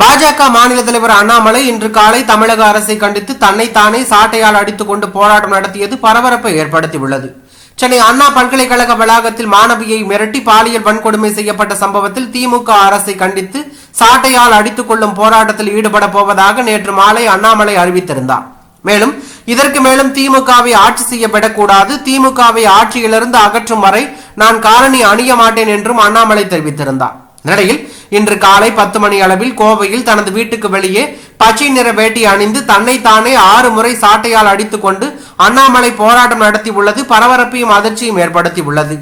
பாஜக மாநில தலைவர் அண்ணாமலை இன்று காலை தமிழக அரசை கண்டித்து தன்னைத்தானே சாட்டையால் அடித்துக் கொண்டு போராட்டம் நடத்தியது பரபரப்பை ஏற்படுத்தியுள்ளது. சென்னை அண்ணா பல்கலைக்கழக வளாகத்தில் மாணவியை மிரட்டி பாலியல் வன்கொடுமை செய்யப்பட்ட சம்பவத்தில் திமுக அரசை கண்டித்து சாட்டையால் அடித்துக் கொள்ளும் போராட்டத்தில் ஈடுபட போவதாக நேற்று மாலை அண்ணாமலை அறிவித்திருந்தார். மேலும் இதற்கு மேலும் திமுகவை ஆட்சி செய்யப்படக்கூடாது திமுகவை ஆட்சியிலிருந்து அகற்றும் வரை நான் காலனி அணிய மாட்டேன் என்றும் அண்ணாமலை தெரிவித்திருந்தார். நிலையில் இன்று காலை பத்து மணி அளவில் கோவையில் தனது வீட்டுக்கு வெளியே பச்சை நிற வேட்டி அணிந்து தன்னைத்தானே ஆறு முறை சாட்டையால் அடித்துக்கொண்டு அண்ணாமலை போராட்டம் நடத்தி உள்ளது பரபரப்பையும் அதிர்ச்சியும் ஏற்படுத்தி உள்ளது